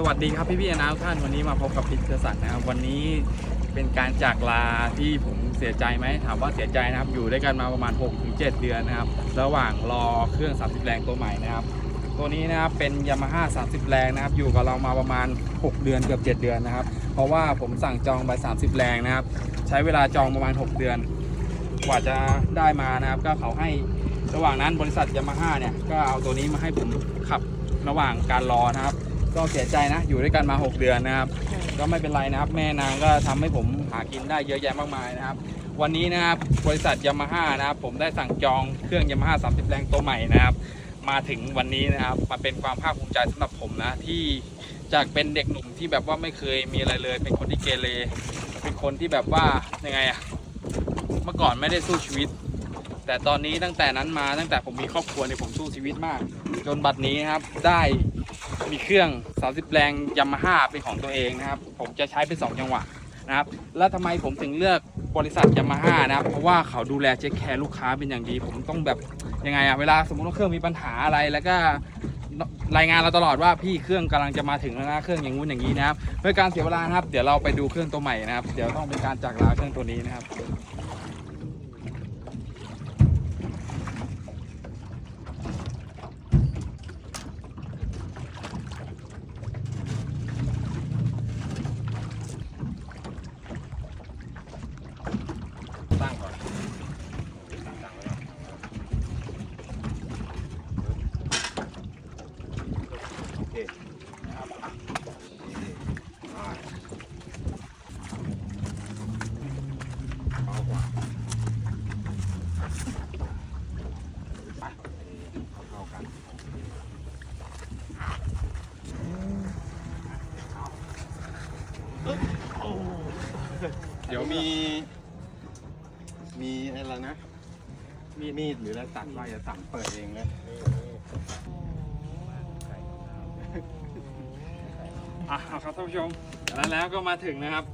สวัสดีครับพี่พี่ๆนะทุกท่านวันนี้มาพบกับพิทเชอร์สันนะครับวันนี้เป็นการจากลาที่ผมเสียใจไหมถามว่าเสียใจนะครับอยู่ด้วยกันมาประมาณ 6-7 เดือนนะครับ ระหว่างรอเครื่อง 30 แรงตัวใหม่นะครับ ตัวนี้นะครับเป็น Yamaha 30 แรงนะครับ อยู่กับเรามาประมาณ 6 เดือนเกือบ 7 เดือนนะครับ เพราะว่าผมสั่งจองไป 30 แรงนะครับ ใช้เวลาจองประมาณ 6 เดือน กว่าจะได้มานะครับ ก็เขาให้ระหว่างนั้นบริษัทยามาฮ่าเนี่ยก็เอาตัวนี้มาให้ผมขับระหว่างการรอนะครับ ก็เสียใจนะ อยู่ด้วยกันมา 6 เดือนนะครับ ก็ไม่เป็นไรนะครับ แม่นางก็ทำให้ผมหากินได้เยอะแยะมากมายนะครับ วันนี้นะครับบริษัทยามาฮ่านะครับ ผมได้สั่งจองเครื่องยามาฮ่า30แรงตัวใหม่นะครับ มาถึงวันนี้นะครับมาเป็นความภาคภูมิใจสำหรับผมนะที่จากเป็นเด็กหนุ่มที่แบบว่าไม่เคยมีอะไรเลย เป็นคนที่เกเรเป็นคนที่แบบว่ายังไงอะเมื่อก่อนไม่ได้สู้ชีวิต แต่ตอนนี้ตั้งแต่นั้นมาตั้งแต่ผมมีครอบครัวเนี่ยผมสู้ชีวิตมาก จนบัดนี้ครับได้ มีเครื่อง 30 แรงยามาฮ่าเป็นของตัวเองนะครับ ผมจะใช้เป็น 2 จังหวะนะครับ แล้วทำไมผมถึงเลือกบริษัทยามาฮ่านะครับ เพราะว่าเขาดูแลเช็คแคร์ลูกค้าเป็นอย่างดี ผมต้องแบบยังไงอะเวลาสมมติว่าเครื่องมีปัญหาอะไรแล้วก็รายงานเราตลอดว่าพี่เครื่องกำลังจะมาถึงแล้วนะเครื่องอย่างงู้นอย่างนี้นะครับเพื่อการเสียเวลานะครับ เดี๋ยวเราไปดูเครื่องตัวใหม่นะครับ เดี๋ยวต้องเป็นการจากลาเครื่องตัวนี้นะครับ ตั้งก่อนตั้งไว้ก่อนโอเคครับอะอ่าเบากว่าไปเข้ากันเดี๋ยว มี มีอะไรนะ มีมีดหรืออะไรตัดว่าจะสั่งเปิดเองเลยอะเอาครับท่านผู้ชมแล้วแล้วก็มาถึงนะครับ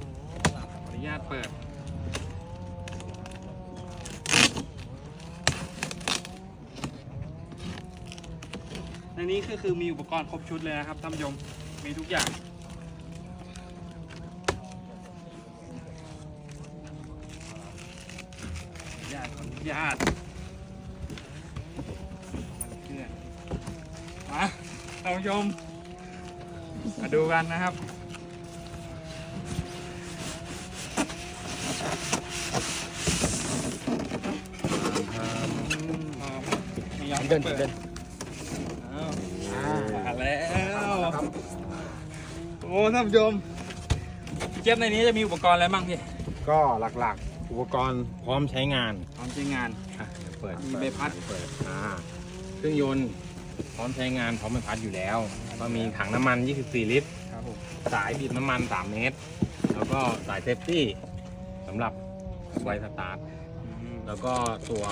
ขออนุญาตเปิด ในนี้ก็คือมีอุปกรณ์ครบชุดเลยนะครับท่านผู้ชมมีทุกอย่าง ญาตขออนุญาตมันเคลื่อนมาท่านผู้ชมมาดูกันนะครับมียังเดินปิเดินอ้าวมาแล้วโอ้ท่านผู้ชมเจี๊ยบในนี้จะมีอุปกรณ์อะไรบ้างพี่ก็หลักๆ อุปกรณ์พร้อมใช้งานพร้อมใช้งานอะเดี๋ยวเปิดมีใบพัดเปิดอ่าเครื่องยนต์พร้อมใช้งานพร้อมใบพัดอยู่แล้ว ก็มีถังน้ำมัน 24 ลิตร ครับผมสายบีบน้ำมัน 3 เมตร แล้วก็สายเซฟตี้สำหรับไวสตาร์ทแล้วก็ตัว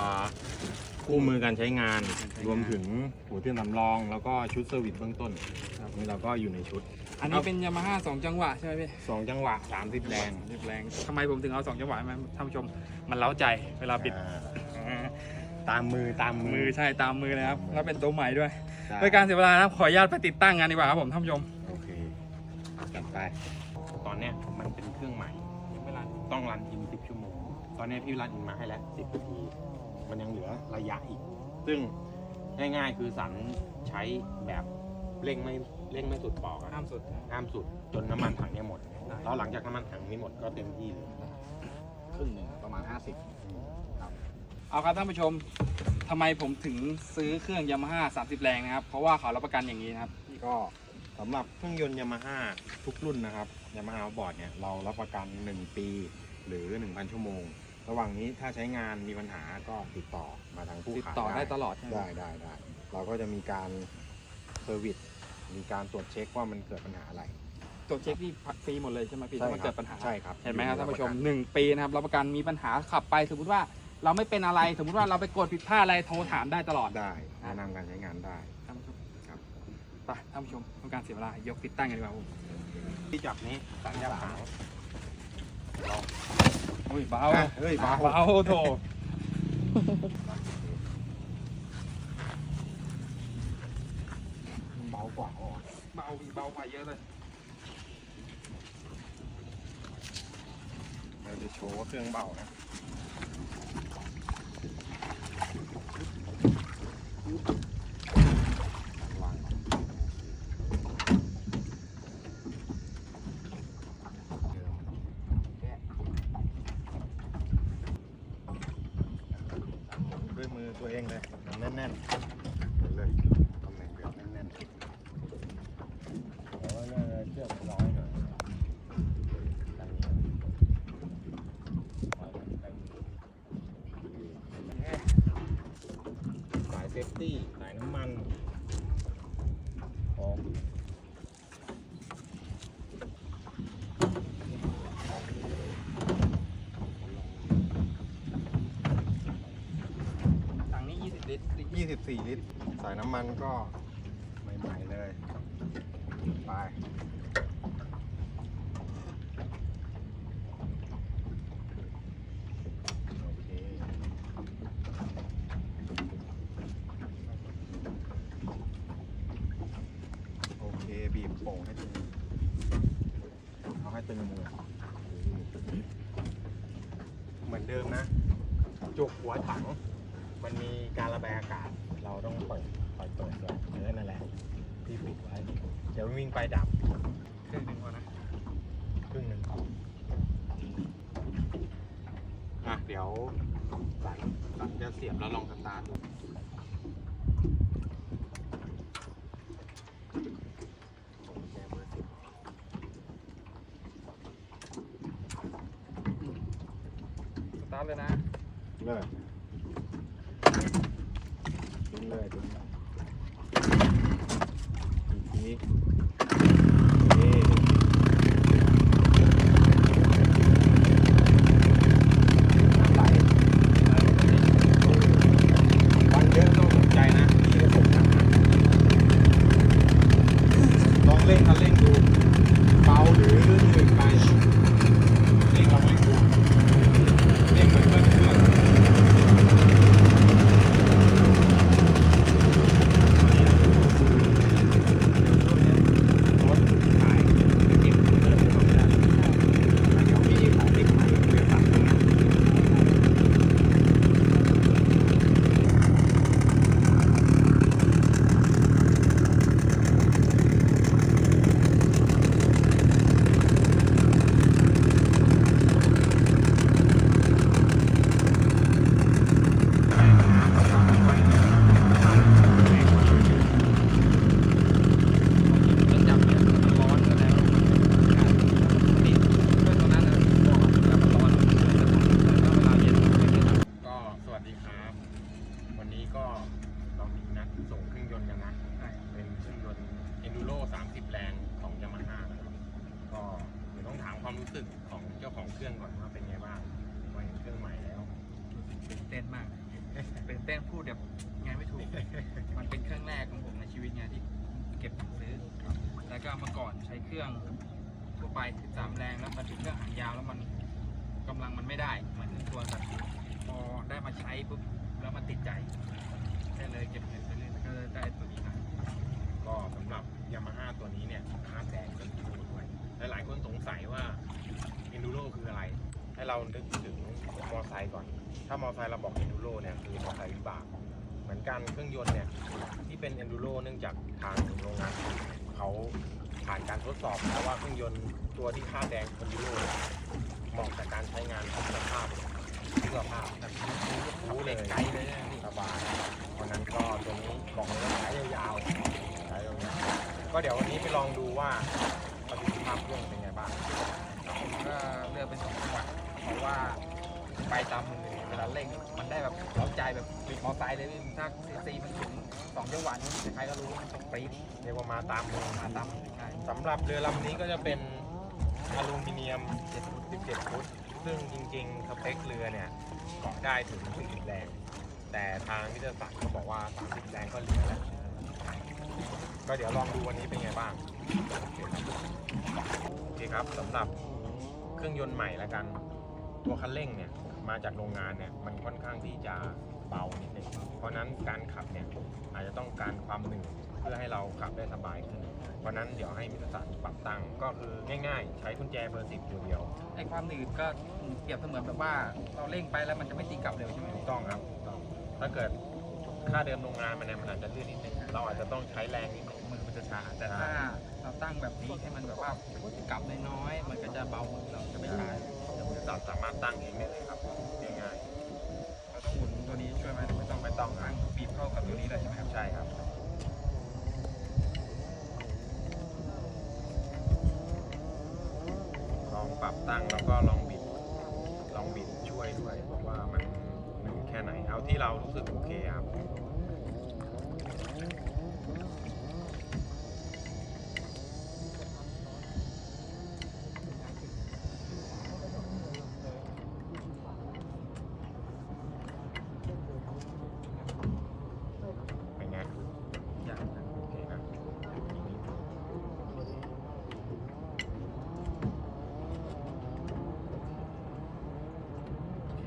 คู่มือการใช้งาน รวมถึงหัวเทียนสำรอง แล้วก็ชุดเซอร์วิสเบื้องต้นครับนี่เราก็อยู่ในชุดอันนี้เป็นยามาฮ่าสองจังหวะใช่ไหมพี่2จังหวะ30แรงรีบแรงทำไมผมถึงเอาสองจังหวะมาท่านผู้ชมมันเล้าใจเวลาบิดอ่าอ่าตามมือตามมืมืออใช่ตามมือเลยครับแล้วเป็นตัวใหม่ด้วยใช่ด้วยการเสียเวลานะครับขออนุญาตไปติดตั้งงานดีกว่าครับผมท่านผู้ชม โอเคจัดไป ตอนเนี้ยมันเป็นเครื่องใหม่เวลาต้องรันอิน10 ชั่วโมง ตอนเนี้ยพี่รันอินมาให้แล้ว10นาทีมันยังเหลือ ระยะอีก ซึ่งง่ายๆ คือสันใช้แบบเร่งไม่เร่งไม่สุดปอกอะห้ามสุด ห้ามสุดจนน้ำมันถังเนี้ยหมด แล้วหลังจากน้ำมันถังนี้หมดก็เต็มที่เลยครึ่งหนึ่งประมาณ 50เอาครับท่านผู้ชมทำไมผมถึงซื้อเครื่องยามาฮ่า30 แรงนะครับ เพราะว่าเขารับประกันอย่างนี้นะครับ ก็สำหรับเครื่องยนต์ยามาฮ่าทุกรุ่นนะครับยามาฮ่าบอร์ดเนี่ยเรารับประกัน 1 ปีหรือ 1,000 ชั่วโมง ระหว่างนี้ถ้าใช้งานมีปัญหาก็ติดต่อมาทางผู้ติดขายต่อได้ตลอดใช่ไหมได้ได้ได้เราก็จะมีการเซอร์วิสมีการตรวจเช็คว่ามันเกิดปัญหาอะไร ตัวเช็คที่ฟรีหมดเลยใช่ไหมพี่ถ้ามันเกิดปัญหา ใช่ครับเห็นไหมครับท่านผู้ชมหนึ่งปีนะครับรับประกันมีปัญหาขับไปสมมติว่าเราไม่เป็นอะไรสมมติว่าเราไปกดผิดพลาดอะไรโทรถามได้ตลอดได้แนะนำการใช้งานได้ ท่านผู้ชมครับ ไปท่านผู้ชมต้องการเสียเวลายกติดตั้งกันดีกว่าผมที่จับนี้สัญญาณขาว เฮ้ยเบาเฮ้ยเบาเบาโถเบากว่าอ๋อเบาเบาไปเยอะเลยเราจะโชว์เครื่องเบานะอ 24ลิตร สายน้ำมันก็ใหม่ๆเลย ไปโอเคบีบโป่งให้ตึงเอาให้ตึงมือเหมือนเดิมนะ จุกหัวถัง มันมีการระบายอากาศ เราต้องเปิดปล่อยเปิดก่อนเออนั่นแหละที่ปิดไว้ เดี๋ยววิ่งไปดับครึ่งหนึ่งพอนะครึ่งหนึ่งอะเดี๋ยวสังหลังจะเสียบแล้วลองสตาร์ทดูกุญแจเบอร์สิบ สตาร์ทเลยนะ เลย ดึงเลยดึงเลยอีกทีเอ๊น้ำไหลวันเยอะต้องสนใจนะที่จะผมนะลองเร่งคันเร่งดู เบาหรือหนึ่งไปเร่งลองเร่งดูเร่งเหมือนเพื่อนเพื่อน รถขายเก็บเงินไม่ได้เดี๋ยวมีของติดใหม่เรือสั่งตรงนี้ก็สวัสดีครับ วันนี้ก็เรามีนัดส่งเครื่องยนต์กันนะ เป็นเครื่องยนต์ Enduro 30 แรงของ Yamaha นะครับก็เดี๋ยวต้องถามความรู้สึกของเจ้าของเค รื่องก่อนว่าเป็นไงบ้างมาเห็นเครื่องใหม่แล้ว ตื่นเต้นมากเป็นเต้นพูดแบบไงไม่ถูก มันเป็นเครื่องแรกของผมในชีวิตไงที่เก็บซื้อ แล้วก็เมื่อก่อนใช้เครื่องทั่วไป13แรงแล้วมาถึงเครื่องหางยาวแล้วมันกำลังมันไม่ได้เหมือนตัวสัตว์พอได้มาใช้ปุ๊บแล้วมาติดใจก็เลยเก็บเงินไปเรื่อยๆก็ได้ตัวนี้มา ก็สำหรับ Yamaha ตัวนี้เนี่ยค่าแรงก็ถูกด้วยและหลายคนสงสัยว่า Enduro คืออะไร ให้เรานึกถึงมอไซค์ก่อน ถ้ามอไซค์เราบอก Enduro เนี่ยคือมอไซค์วิ บาก เหมือนกันเครื่องยนต์เนี่ยที่เป็น Enduro เนื่องจากทางโรงงานเขาผ่านการทดสอบแล้วว่าเครื่องยนต์ตัวที่ค่าแดง Enduro เนี่ยเหมาะกับการใช้งานคุณภาพเพื่อภาพรู้เลยไกลเลยสบายเพราะนั้นก็ตัวนี้บอกเลยว่าใช้ยาวๆใช้ยาวๆก็เดี๋ยววันนี้ไปลองดูว่าประสิทธิภาพเครื่องเป็นไงบ้างผมก็เลือกเป็นสองจังหวะเพราะว่าไปตามมือ เวลาเร่งมันได้แบบเร้าใจแบบบิดมอไซค์เลยพี่ถ้าซีซีมันถึงสองจังหวะนี้ใครก็รู้ว่ามันต้องปรี๊ดเรียกว่ามาตามมือมาตามใช่สำหรับเรือลำนี้ก็จะเป็นอลูมิเนียม17ฟุต ซึ่งจริงๆสเปคเรือเนี่ยเกาะได้ถึง 40 แรง แต่ทางวิทยาศาสตร์เขาบอกว่า 30 แรงก็เหลือแล้ว ก็เดี๋ยวลองดูวันนี้เป็นไงบ้าง โอเคครับสำหรับเครื่องยนต์ใหม่แล้วกัน ตัวคันเร่งเนี่ยมาจากโรงงานเนี่ยมันค่อนข้างที่จะเบานิดนึงเพราะฉะนั้นการขับเนี่ยอาจจะต้องการความหนึ่งเพื่อให้เราขับได้สบายขึ้น เพราะฉะนั้นเดี๋ยวให้มิตรศาสตร์ปรับตั้งก็คือง่าย ๆ ใช้กุญแจเบอร์สิบตัวเดียวไอความหนืดก็เปรียบเสมือนแบบว่าเราเร่งไปแล้วมันจะไม่ตีกลับเร็วใช่ไหมถูกต้องครับถูกต้องถ้าเกิดค่าเดิมโรงงานมันเนี่ยมันอาจจะลื่นนิดนึงเราอาจจะต้องใช้แรงนิดนึงมือมันจะช้าแต่ถ้าเราตั้งแบบนี้ให้มันแบบว่ากลับน้อยๆมันก็จะเบามือเราจะไม่ช้า เดี๋ยวมิตรศาสตร์สามารถตั้งเองได้เลยครับง่ายเราต้องหมุนตัวนี้ช่วยไหมหรือไม่ต้องๆไม่ต้องตั้นะงบีบเข้ากับตัวนี้เลยใช่ไหมครับใช่ครับลองปรับตั้งแล้วก็ลองบิด ลองบิดช่วยด้วยบอกว่ามันหนึ่งแค่ไหน เอาที่เรารู้สึกโอเคครับ เป็นไง อย่างนั้น โอเคนะอีกนิดโอเค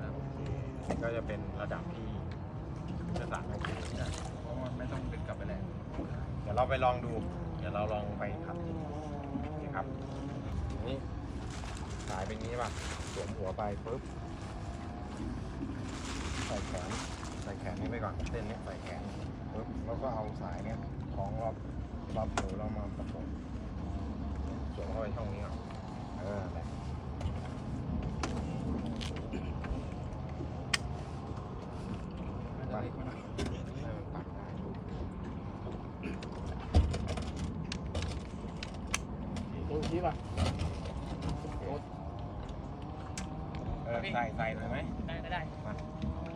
ครับนี่ก็จะเป็นระดับที่จะสั่งโอเค เพราะว่าไม่ต้องดึงกลับไปแล้ว เดี๋ยวเรา ไปลองดู เดี๋ยวเราลองไปขับนี่ครับ นี่สายเป็นงี้ป่ะสวมหัวไปปุ๊บ ใส่แขน ใส่แขนนี้ไปก่อน เส้นนี้ใส่แขนปุ๊บ แล้วก็เอาสายเนี้ยคล้องรอบรอบหูแล้วมาประกบสวมเข้าไปช่องนี้ก่อนเออแหละไปให้มันปักได้ดู โอ้ยพี่ ป่ะเออใส่ใส่หน่อยไหมได้ได้ได้มา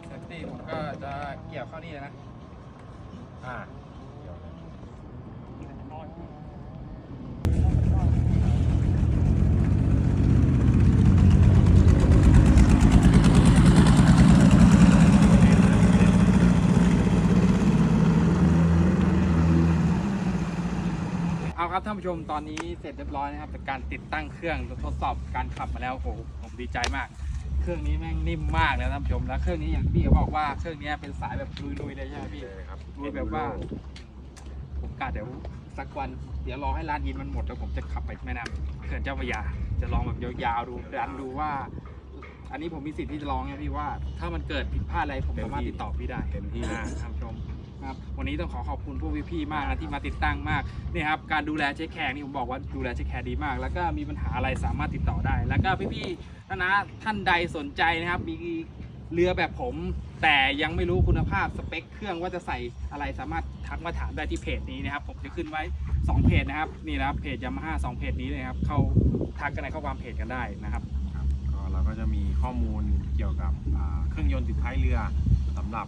เซฟตี้ผมก็จะเกี่ยวเข้านี่เลยนะ อ่าเดี๋ยวนะ เอา ครับท่านผู้ชมตอนนี้เสร็จเรียบร้อยนะครับจากการติดตั้งเครื่องทดสอบการขับมาแล้วโอ้โหผมดีใจมาก เครื่องนี้แม่งนิ่มมากเลยท่านผู้ชมแล้วเครื่องนี้อย่างพี่เขาบอกว่าเครื่องนี้เป็นสายแบบลุยๆเลยใช่ไหมพี่เลยครับลุยแบบว่าผมกะเดี๋ยวสักวันเดี๋ยวรอให้ร้านยินมันหมดแล้วผมจะขับไปแม่น้ำเขื่อนเจ้าพระยาจะลองแบบยาวๆดูดันดูว่า อันนี้ผมมีสิทธิ์ที่จะลองไงพี่ว่า ถ้ามันเกิดผิดพลาดอะไรผมสามารถติดต่อพี่ได้เต็มที่เลยอ่าท่านผู้ชม ครับวันนี้ต้องขอขอบคุณพวกพี่ๆมากนะที่มาติดตั้งมากนี่ครับการดูแลเช็คแขกนี่ผมบอกว่าดูแลเช็คแขกดีมาก แล้วก็มีปัญหาอะไรสามารถติดต่อได้ แล้วก็พี่ๆนะนะท่านใดสนใจนะครับ มีเรือแบบผม แต่ยังไม่รู้คุณภาพสเปคเครื่องว่าจะใส่อะไรสามารถทักมาถามได้ที่เพจนี้นะครับผมจะขึ้นไว้ 2 เพจนะครับนี่นะครับเพจยามาฮ่าสองเพจนี้เลยครับเข้าทักกันในข้อความเพจกันได้นะครับครับก็เราก็จะมีข้อมูลเกี่ยวกับเครื่องยนต์ติดท้ายเรือสำหรับ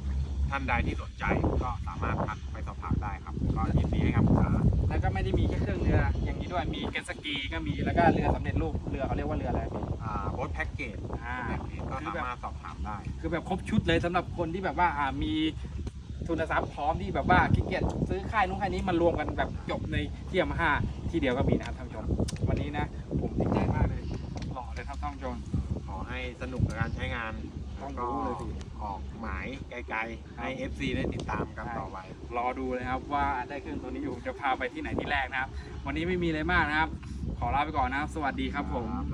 ท่านใดที่สนใจก็สามารถทักไปสอบถามได้ครับก็ยินดีให้คำปรึกษาแล้วก็ไม่ได้มีแค่เครื่องเรืออย่างนี้ด้วยมีเกตสกีก็มีแล้วก็เรือสำเร็จรูปเรือเขาเรียกว่าเรืออะไรพี่อ่าโบ๊ทแพ็กเกจอ่าแพ็กเกจก็สามารถสอบถามได้ คือแบบครบชุดเลยสำหรับคนที่แบบว่าอ่ามีทุนทรัพย์พร้อมที่แบบว่าขี้เกียจซื้อค่ายนู้นค่ายนี้มารวมกันแบบจบในที่ยามาฮ่าที่เดียวก็มีนะครับท่านผู้ชมวันนี้นะ ผมดีใจมากเลยหล่อเลยครับท่านผู้ชมขอให้สนุกกับการใช้งานต้องแล้วรู้ก็เลยสิ ออกหมายไกลๆ ให้ FC ได้ติดตามกันต่อไป รอดูเลยครับว่าได้เครื่องตัวนี้อยู่จะพาไปที่ไหนที่แรกนะครับ วันนี้ไม่มีอะไรมากนะครับ ขอลาไปก่อนนะครับ สวัสดีครับผมสวัสดี